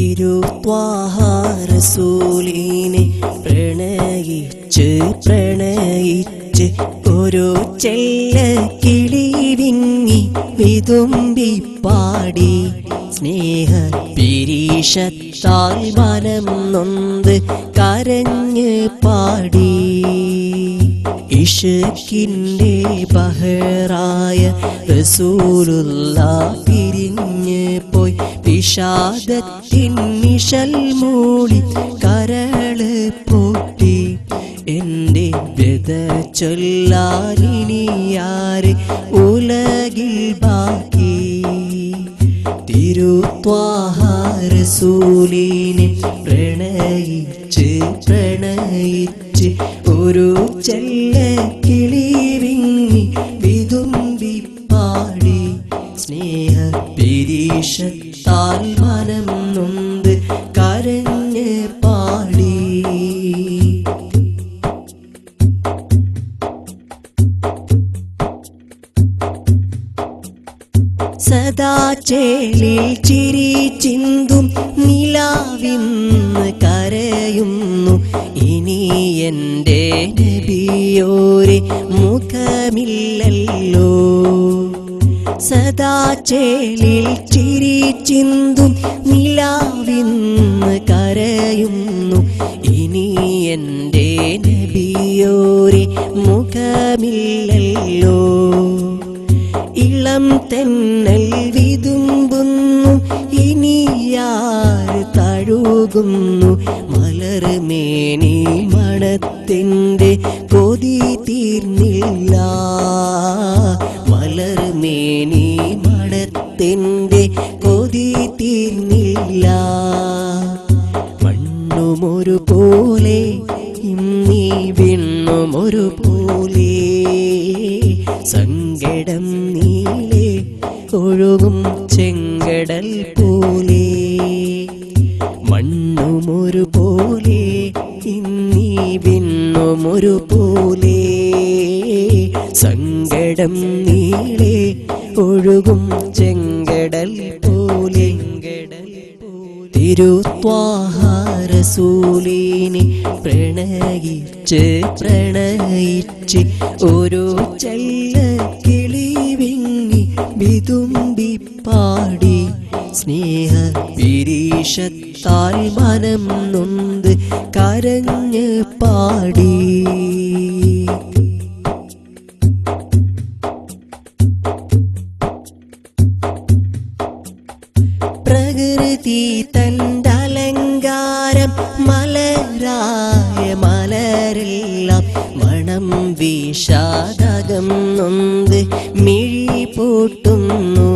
തിരുത്വാഹാരസൂലിനെ പ്രണയിച്ച് പ്രണയിച്ച് ഒരു ചെല്ല കിളി വിങ്ങി വിതുമ്പി പാടി. സ്നേഹ പിരീഷത്താൽ മനം നൊന്ത് കരഞ്ഞ് പാടി. ഇഷക്കിന്റെ ബഹറായ റസൂലുള്ള പിരിഞ്ഞ് പോയി വിഷാദത്തിൻ നിഴൽ മൂടി കരൾ പൊട്ടി. എന്റെ വ്യത ചൊല്ലാനിനിയാര് ഉലകിൽ ബാക്കി? തിരുത്വാഹാരസൂലിനെ പ്രണയിച്ച് പ്രണയിച്ച് ഒരു ചെല്ല മനം നൊന്ത് കരഞ്ഞ് പാടി. സദാ ചേലിൽ ചിരി ചിന്തും നിലാവിന്ന് കരയുന്നു. ഇനി എന്റെ നബിയോരെ മുഖമില്ലല്ലോ. സദാ ചേലിൽ ചിരി ചിന്തും നിലാവിന്ന് കരയുന്നു. ഇനി എന്റെ നബിയോരെ മുഖമില്ലല്ലോ. ഇളം തെന്നൽ വിതുമ്പുന്നു. ഇനി യാർ തഴുകുന്നു? മലർമേനി മണത്തിന്റെ കൊതി തീർന്നില്ല. മലർമേനി മണത്തിന്റെ കൊതി തീർന്നില്ല. മണ്ണുമൊരു പോലെ ഇന്നീ വിണ്ണുമൊരു പോലെ. സങ്കടം നീളെ ഒഴുകും ചെങ്കടൽ പോലെ. മണ്ണുമൊരു പോലെ ഇന്നീ വിണ്ണുമൊരു പോലെ. സങ്കടം നീളെ ഒഴുകും ചെങ്കടൽ പോലെ. തിരുത്വാഹാരസൂലിനെ പ്രണയിച്ച് പ്രണയിച്ച് ഒരു ചെല്ല കിളിവിങ്ങി വിതുമ്പി പാടി. സ്നേഹ പിരീഷത്താൽ മനം നൊന്ത് കരഞ്ഞ് പാടി. തണ്ടലങ്കാരം മലരായ മലരെല്ലാം മണം വിഷാദകം നൊന്ത് മിഴി പൂട്ടുന്നു.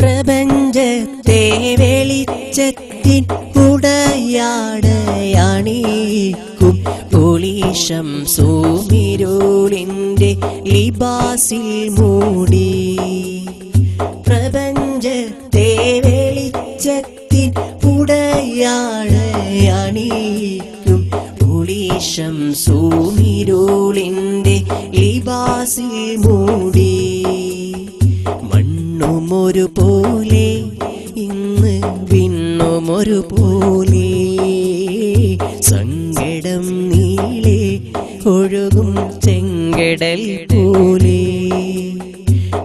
പ്രപഞ്ചത്തെ വെളിച്ചത്തിൻ ഉടയാടയാണിക്കും പൊളീഷം സൂമിരോളിന്റെ ലിബാസിൽ മൂടി. ലിബാസിൽ മൂടി. മണ്ണും മണ്ണുമൊരു പോലെ ഇന്ന് വിണ്ണുമൊരു പോലെ. സങ്കടം നീളെ ഒഴുകും ചെങ്കടൽ പോലെ.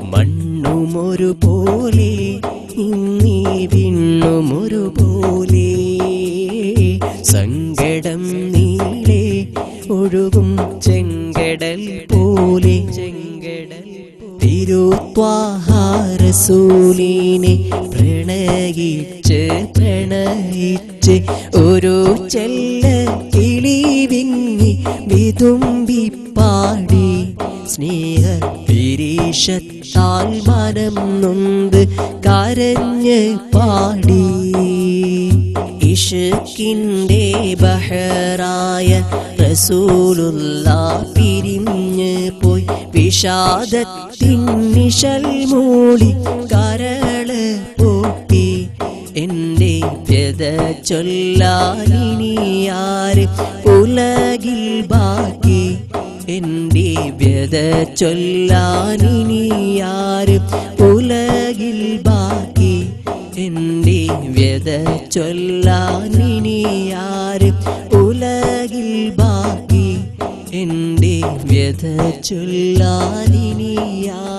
മണ്ണുമൊരു പോലെ ഇന്നീ വിണ്ണുമൊരു പോലെ. സങ്കടം നീളെ ഒഴുകും ചെങ്കടൽ പോലെ ചെങ്കടൽ തിരുത്വാഹാരസൂലിനെ പ്രണയിച്ച് പ്രണയിച്ച് ഒരു ചെല്ല കിളി വിങ്ങി വിതുമ്പി പാടി സ്നേഹ പിരീഷത്താൽ മനം നൊന്ത് കരഞ്ഞ് പാടി. ഇഷക്കിന്റെ ബഹറായ റസൂലുള്ള പി വിഷാദത്തിൻ നിഴൽ മൂടി കരൾ പൊട്ടി എന്റെ വ്യത ചൊല്ലാനിനിയാര് ഉലകിൽ ബാക്കി? എന്റെ വ്യത ചൊല്ലാനിനിയാര് ഉലകിൽ ബാക്കി? എന്റെ വ്യത ചൊല്ലാനിനിയാര് ഉലകിൽ ബാക്കി എന്റെ വ്യഥ ചൊല്ലാനിനിയാര്